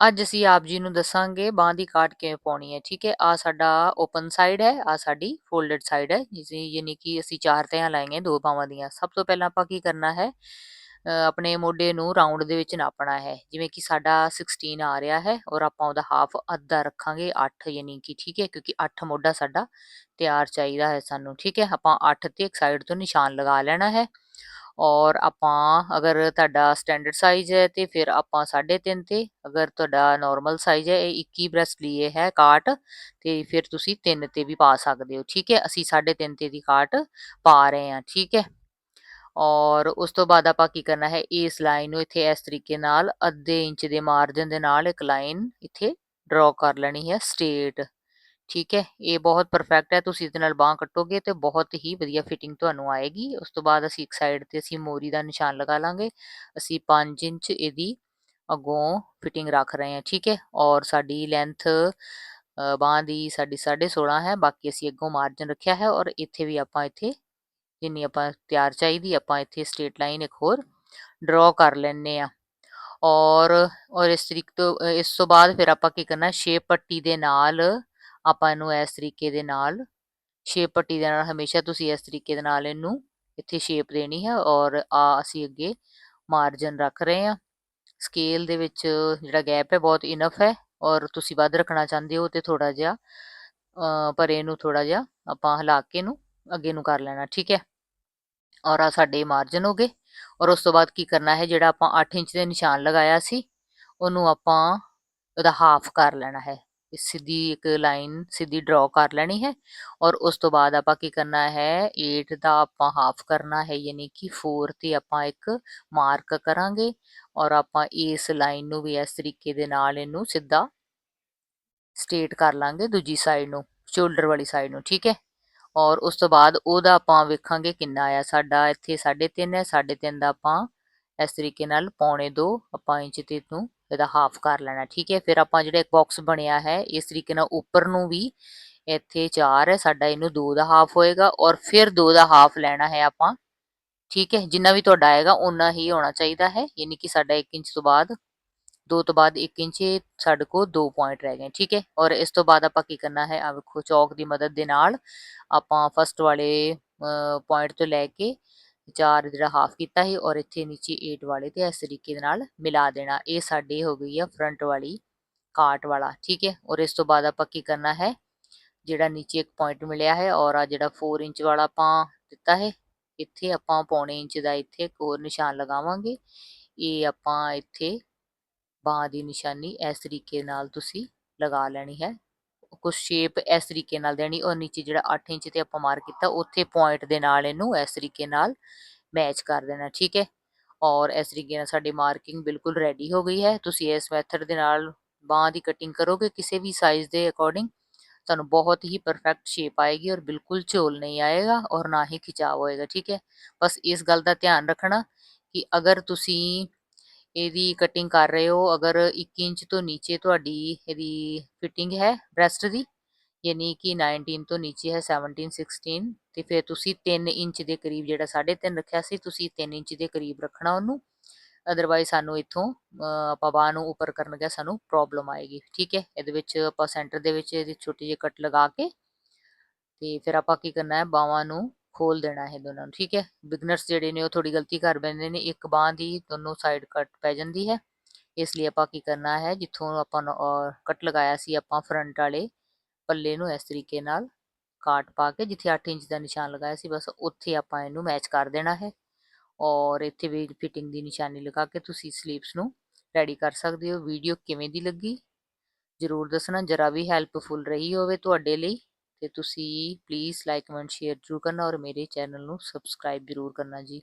ਅੱਜ ਅਸੀਂ ਆਪ ਜੀ ਨੂੰ ਦੱਸਾਂਗੇ ਬਾਂਹ ਦੀ ਕਾਟ ਕਿਵੇਂ ਪਾਉਣੀ ਹੈ, ਠੀਕ ਹੈ? ਆ ਸਾਡਾ ਓਪਨ ਸਾਈਡ ਹੈ ਆ ਸਾਡੀ ਫੋਲਡਡ ਸਾਈਡ ਹੈ ਜਿਸ ਯਾਨੀ ਕਿ ਅਸੀਂ ਚਾਰ ਤਹਾਂ ਲਾਏਗੇ ਦੋ ਬਾਹਾਂ ਦੀਆਂ। ਸਭ ਤੋਂ ਪਹਿਲਾਂ ਆਪਾਂ ਕੀ ਕਰਨਾ ਹੈ? ਆਪਣੇ ਮੋਢੇ ਨੂੰ ਰਾਉਂਡ ਦੇ ਵਿੱਚ ਨਾਪਣਾ ਹੈ, ਜਿਵੇਂ ਕਿ ਸਾਡਾ 16 ਆ ਰਿਹਾ ਹੈ ਔਰ ਆਪਾਂ ਉਹਦਾ ਹਾਫ ਅੱਧਾ ਰੱਖਾਂਗੇ 8 ਯਾਨੀ ਕਿ, ਠੀਕ ਹੈ? ਕਿਉਂਕਿ 8 ਮੋਢਾ ਸਾਡਾ ਤਿਆਰ ਚਾਹੀਦਾ ਹੈ ਸਾਨੂੰ, ਠੀਕ ਹੈ? ਆਪਾਂ 8 ਤੇ ਇੱਕ ਸਾਈਡ ਤੋਂ ਨਿਸ਼ਾਨ ਲਗਾ ਲੈਣਾ ਹੈ। ਔਰ ਆਪਾਂ ਅਗਰ ਤੁਹਾਡਾ ਸਟੈਂਡਰਡ ਸਾਈਜ਼ ਹੈ ਤੇ ਫਿਰ ਆਪਾਂ 3.5 ਤੇ, ਅਗਰ ਤੁਹਾਡਾ ਨਾਰਮਲ ਸਾਈਜ਼ ਹੈ, ਇਹ 21 ਬ੍ਰੈਸਟ ਲਈ ਹੈ ਕਾਟ, ਤੇ ਫਿਰ ਤੁਸੀਂ 3 ਤੇ ਵੀ ਪਾ ਸਕਦੇ ਹੋ, ਠੀਕ ਹੈ? ਅਸੀਂ 3.5 ਤੇ ਦੀ ਕਾਟ ਪਾ ਰਹੇ ਹਾਂ, ਠੀਕ ਹੈ? ਔਰ ਉਸ ਤੋਂ ਬਾਅਦ ਆਪਾਂ ਕੀ ਕਰਨਾ ਹੈ, ਇਸ ਲਾਈਨ ਨੂੰ ਇੱਥੇ ਇਸ ਤਰੀਕੇ ਨਾਲ ਅੱਧੇ ਇੰਚ ਦੇ ਮਾਰਜਨ ਦੇ ਨਾਲ ਇੱਕ ਲਾਈਨ ਇੱਥੇ ਡਰਾ ਕਰ ਲੈਣੀ ਹੈ ਸਟ੍ਰੇਟ ਠੀਕ ਹੈ, ਇਹ ਬਹੁਤ ਪਰਫੈਕਟ ਹੈ, ਤੁਸੀਂ ਇਹਦੇ ਨਾਲ ਬਾਂਹ ਕੱਟੋਗੇ ਤੇ ਬਹੁਤ ਹੀ ਵਧੀਆ ਫਿਟਿੰਗ ਤੁਹਾਨੂੰ ਆਏਗੀ। ਉਸ ਤੋਂ ਬਾਅਦ ਅਸੀਂ ਇੱਕ ਸਾਈਡ ਤੇ ਅਸੀਂ ਮੋਰੀ ਦਾ ਨਿਸ਼ਾਨ ਲਗਾ ਲਾਂਗੇ। ਅਸੀਂ 5 ਇੰਚ ਇਹਦੀ ਅਗੋਂ ਫਿਟਿੰਗ ਰੱਖ ਰਹੇ ਹਾਂ, ਠੀਕ ਹੈ। ਔਰ ਸਾਡੀ ਲੈਂਥ ਬਾਂਹ ਦੀ ਸਾਡੀ 16.5 ਹੈ, ਬਾਕੀ ਅਸੀਂ ਅੱਗੋਂ ਮਾਰਜਨ ਰੱਖਿਆ ਹੈ ਔਰ ਇੱਥੇ ਵੀ ਆਪਾਂ ਇੱਥੇ ਜਿੰਨੀ ਆਪਾਂ ਤਿਆਰ ਚਾਹੀਦੀ, ਆਪਾਂ ਇੱਥੇ ਸਟ੍ਰੇਟ ਲਾਈਨ ਇੱਕ ਹੋਰ ਡਰਾ ਕਰ ਲੈਣੇ ਆ ਔਰ ਔਰ ਇਸ ਤਰੀਕ ਤੋਂ, ਇਸ ਤੋਂ ਬਾਅਦ ਫਿਰ ਆਪਾਂ ਕੀ ਕਰਨਾ ਸ਼ੇਪ ਪੱਟੀ ਦੇ ਨਾਲ ਆਪਾਂ ਇਹਨੂੰ ਇਸ ਤਰੀਕੇ ਦੇ ਨਾਲ ਸ਼ੇਪ ਪੱਟੀ ਦੇ ਨਾਲ, ਹਮੇਸ਼ਾ ਤੁਸੀਂ ਇਸ ਤਰੀਕੇ ਦੇ ਨਾਲ ਇਹਨੂੰ ਇੱਥੇ ਸ਼ੇਪ ਦੇਣੀ ਹੈ ਔਰ ਆ ਅਸੀਂ ਅੱਗੇ ਮਾਰਜਨ ਰੱਖ ਰਹੇ ਹਾਂ। ਸਕੇਲ ਦੇ ਵਿੱਚ ਜਿਹੜਾ ਗੈਪ ਹੈ ਬਹੁਤ ਇਨਫ ਹੈ ਔਰ ਤੁਸੀਂ ਵੱਧ ਰੱਖਣਾ ਚਾਹੁੰਦੇ ਹੋ ਤੇ ਥੋੜਾ ਜਿਹਾ ਪਰ ਇਹਨੂੰ ਥੋੜਾ ਜਿਹਾ ਆਪਾਂ ਹਿਲਾ ਕੇ ਇਹਨੂੰ ਅੱਗੇ ਨੂੰ ਕਰ ਲੈਣਾ, ਠੀਕ ਹੈ? ਔਰ ਆ ਸਾਡੇ ਮਾਰਜਨ ਹੋ ਗਏ ਔਰ ਉਸ ਤੋਂ ਬਾਅਦ ਕੀ ਕਰਨਾ ਹੈ, ਜਿਹੜਾ ਆਪਾਂ 8 ਇੰਚ ਦੇ ਨਿਸ਼ਾਨ ਲਗਾਇਆ ਸੀ, ਉਹਨੂੰ ਆਪਾਂ ਉਹਦਾ ਹਾਫ ਕਰ ਲੈਣਾ ਹੈ। ਸਿੱਧੀ ਇੱਕ ਲਾਈਨ ਸਿੱਧੀ ਡਰਾ ਕਰ ਲੈਣੀ ਹੈ ਔਰ ਉਸ ਤੋਂ ਬਾਅਦ ਆਪਾਂ ਕੀ ਕਰਨਾ ਹੈ 8 ਦਾ ਆਪਾਂ ਹਾਫ ਕਰਨਾ ਹੈ ਯਾਨੀ ਕਿ 4 ਤੇ ਆਪਾਂ ਇੱਕ ਮਾਰਕ ਕਰਾਂਗੇ ਔਰ ਆਪਾਂ ਇਸ ਲਾਈਨ ਨੂੰ ਵੀ ਇਸ ਤਰੀਕੇ ਦੇ ਨਾਲ ਇਹਨੂੰ ਸਿੱਧਾ ਸਟੇਟ ਕਰ ਲਾਂਗੇ ਦੂਜੀ ਸਾਈਡ ਨੂੰ ਸ਼ੋਲਡਰ ਵਾਲੀ ਸਾਈਡ ਨੂੰ, ਠੀਕ ਹੈ? ਔਰ ਉਸ ਤੋਂ ਬਾਅਦ ਉਹਦਾ ਆਪਾਂ ਵੇਖਾਂਗੇ ਕਿੰਨਾ ਆਇਆ ਸਾਡਾ, ਇੱਥੇ 3.5 ਹੈ 3.5 ਦਾ ਆਪਾਂ ਇਸ ਤਰੀਕੇ ਨਾਲ ਪੌਣੇ 2 ਆਪਾਂ ਇੰਚ ਤੇ ਨੂੰ ਇਹਦਾ ਹਾਫ ਕਰ ਲੈਣਾ, ਠੀਕ ਹੈ? ਫਿਰ ਆਪਾਂ ਜਿਹੜਾ ਇੱਕ ਬਾਕਸ ਬਣਿਆ ਹੈ, ਇਸ ਤਰੀਕੇ ਨਾਲ ਉੱਪਰ ਨੂੰ ਵੀ ਇੱਥੇ 4 ਹੈ, ਸਾਡਾ ਇਹਨੂੰ 2 ਦਾ ਹਾਫ ਹੋਏਗਾ ਔਰ ਫਿਰ 2 ਦਾ ਹਾਫ ਲੈਣਾ ਹੈ ਆਪਾਂ, ਠੀਕ ਹੈ? ਜਿੰਨਾ ਵੀ ਤੁਹਾਡਾ ਆਏਗਾ ਉਨਾ ਹੀ ਹੋਣਾ ਚਾਹੀਦਾ ਹੈ, ਯਾਨੀ ਕਿ ਸਾਡਾ 1 ਇੰਚ ਤੋਂ ਬਾਅਦ 2 ਤੋਂ ਬਾਅਦ 1 ਇੰਚ ਸਾਡੇ ਕੋਲ 2 ਪੁਆਇੰਟ ਰਹਿ ਗਏ, ਠੀਕ ਹੈ? ਔਰ ਇਸ ਤੋਂ ਬਾਅਦ ਆਪਾਂ ਕੀ ਕਰਨਾ ਹੈ ਆ ਵੇਖੋ, ਚੌਕ ਦੀ ਮਦਦ ਦੇ ਨਾਲ ਆਪਾਂ ਫਸਟ ਵਾਲੇ ਪੁਆਇੰਟ ਤੋਂ ਲੈ ਕੇ 4 ਜਿਹੜਾ ਹਾਫ ਕੀਤਾ ਸੀ ਔਰ ਇੱਥੇ ਨੀਚੇ 8 ਵਾਲੇ ਤੇ ਇਸ ਤਰੀਕੇ ਦੇ ਨਾਲ ਮਿਲਾ ਦੇਣਾ। ਇਹ ਸਾਡੀ ਹੋ ਗਈ ਆ ਫਰੰਟ ਵਾਲੀ ਕਾਟ ਵਾਲਾ, ਠੀਕ ਹੈ? ਔਰ ਇਸ ਤੋਂ ਬਾਅਦ ਆਪਾਂ ਕੀ ਕਰਨਾ ਹੈ? ਜਿਹੜਾ ਨੀਚੇ ਇੱਕ ਪੁਆਇੰਟ ਮਿਲਿਆ ਹੈ ਔਰ ਆ ਜਿਹੜਾ 4 ਇੰਚ ਵਾਲਾ ਆਪਾਂ ਦਿੱਤਾ ਹੈ, ਇੱਥੇ ਆਪਾਂ ਪੌਣੇ ਇੰਚ ਦਾ ਇੱਥੇ ਇੱਕ ਹੋਰ ਨਿਸ਼ਾਨ ਲਗਾਵਾਂਗੇ। ਇਹ ਆਪਾਂ ਇੱਥੇ ਬਾਹ ਦੀ ਨਿਸ਼ਾਨੀ ਇਸ ਤਰੀਕੇ ਨਾਲ ਤੁਸੀਂ ਲਗਾ ਲੈਣੀ ਹੈ। ਕੁਝ ਸ਼ੇਪ ਇਸ ਤਰੀਕੇ ਨਾਲ ਦੇਣੀ ਔਰ ਨੀਚੇ ਜਿਹੜਾ 8 ਇੰਚ ਤੇ ਆਪਾਂ ਮਾਰਕ ਕੀਤਾ, ਉੱਥੇ ਪੁਆਇੰਟ ਦੇ ਨਾਲ ਇਹਨੂੰ ਇਸ ਤਰੀਕੇ ਨਾਲ ਮੈਚ ਕਰ ਦੇਣਾ, ਠੀਕ ਹੈ? ਔਰ ਇਸ ਤਰੀਕੇ ਨਾਲ ਸਾਡੀ ਮਾਰਕਿੰਗ ਬਿਲਕੁਲ ਰੈਡੀ ਹੋ ਗਈ ਹੈ। ਤੁਸੀਂ ਇਸ ਮੈਥਡ ਦੇ ਨਾਲ ਬਾਹ ਦੀ ਕਟਿੰਗ ਕਰੋਗੇ ਕਿਸੇ ਵੀ ਸਾਈਜ਼ ਦੇ ਅਕੋਰਡਿੰਗ ਤੁਹਾਨੂੰ ਬਹੁਤ ਹੀ ਪਰਫੈਕਟ ਸ਼ੇਪ ਆਏਗੀ ਔਰ ਬਿਲਕੁਲ ਝੋਲ ਨਹੀਂ ਆਏਗਾ ਔਰ ਨਾ ਹੀ ਖਿਚਾਵ ਹੋਏਗਾ, ਠੀਕ ਹੈ? ਬਸ ਇਸ ਗੱਲ ਦਾ ਧਿਆਨ ਰੱਖਣਾ ਕਿ ਅਗਰ ਤੁਸੀਂ ਇਹਦੀ ਕਟਿੰਗ ਕਰ ਰਹੇ ਹੋ, ਅਗਰ 1 ਇੰਚ ਤੋਂ ਨੀਚੇ ਤੁਹਾਡੀ ਇਹਦੀ ਫਿਟਿੰਗ ਹੈ ਬ੍ਰੈਸਟ ਦੀ, ਯਾਨੀ ਕਿ 19 ਤੋਂ ਨੀਚੇ ਹੈ 17 16 ਤੇ ਫਿਰ ਤੁਸੀਂ 3 ਇੰਚ ਦੇ ਕਰੀਬ ਜਿਹੜਾ 3.5 ਰੱਖਿਆ ਸੀ, ਤੁਸੀਂ 3 ਇੰਚ ਦੇ ਕਰੀਬ ਰੱਖਣਾ ਉਹਨੂੰ ਅਦਰਵਾਈਜ਼ ਸਾਨੂੰ ਇੱਥੋਂ ਆਪਾਂ ਬਾਹ ਨੂੰ ਉੱਪਰ ਕਰਨ ਗਿਆ ਸਾਨੂੰ ਪ੍ਰੋਬਲਮ ਆਏਗੀ, ਠੀਕ ਹੈ? ਇਹਦੇ ਵਿੱਚ ਆਪਾਂ ਸੈਂਟਰ ਦੇ ਵਿੱਚ ਇਹਦੀ ਛੋਟੀ ਜਿਹੀ ਕੱਟ ਲਗਾ ਕੇ, ਤੇ ਫਿਰ ਆਪਾਂ ਕੀ ਕਰਨਾ ਹੈ ਬਾਹਾਂ ਨੂੰ ਖੋਲ ਦੇਣਾ ਹੈ ਦੋਨਾਂ ਨੂੰ, ਠੀਕ ਹੈ? ਬਿਗਨਰਸ ਜਿਹੜੇ ਨੇ ਉਹ ਥੋੜੀ ਗਲਤੀ ਕਰ ਬੈਂਦੇ ਨੇ, ਇੱਕ ਬਾਹ ਦੀ ਦੋਨੋਂ ਸਾਈਡ ਕੱਟ ਪੈ ਜਾਂਦੀ ਹੈ। ਇਸ ਲਈ ਆਪਾਂ ਕੀ ਕਰਨਾ ਹੈ, ਜਿੱਥੋਂ ਆਪਾਂ ਕੱਟ ਲਗਾਇਆ ਸੀ ਆਪਾਂ ਫਰੰਟ ਵਾਲੇ ਪੱਲੇ ਨੂੰ ਇਸ ਤਰੀਕੇ ਨਾਲ ਕਾਟ ਪਾ ਕੇ, ਜਿੱਥੇ 8 ਇੰਚ ਦਾ ਨਿਸ਼ਾਨ ਲਗਾਇਆ ਸੀ, ਬਸ ਉੱਥੇ ਆਪਾਂ ਇਹਨੂੰ ਮੈਚ ਕਰ ਦੇਣਾ ਹੈ। ਔਰ ਇੱਥੇ ਵੀ ਫਿਟਿੰਗ ਦੀ ਨਿਸ਼ਾਨੀ ਲਗਾ ਕੇ ਤੁਸੀਂ ਸਲੀਵਸ ਨੂੰ ਰੈਡੀ ਕਰ ਸਕਦੇ ਹੋ। ਵੀਡੀਓ ਕਿਵੇਂ ਦੀ ਲੱਗੀ? ਜਰੂਰ ਦੱਸਣਾ, ਜਰਾ ਵੀ ਹੈਲਪਫੁਲ ਰਹੀ ਹੋਵੇ ਤੁਹਾਡੇ ਲਈ। ਅਤੇ ਤੁਸੀਂ ਪਲੀਜ਼ ਲਾਈਕ ਕਮੈਂਟ ਸ਼ੇਅਰ ਜ਼ਰੂਰ ਕਰਨਾ ਔਰ ਮੇਰੇ ਚੈਨਲ ਨੂੰ ਸਬਸਕ੍ਰਾਈਬ ਜ਼ਰੂਰ ਕਰਨਾ ਜੀ।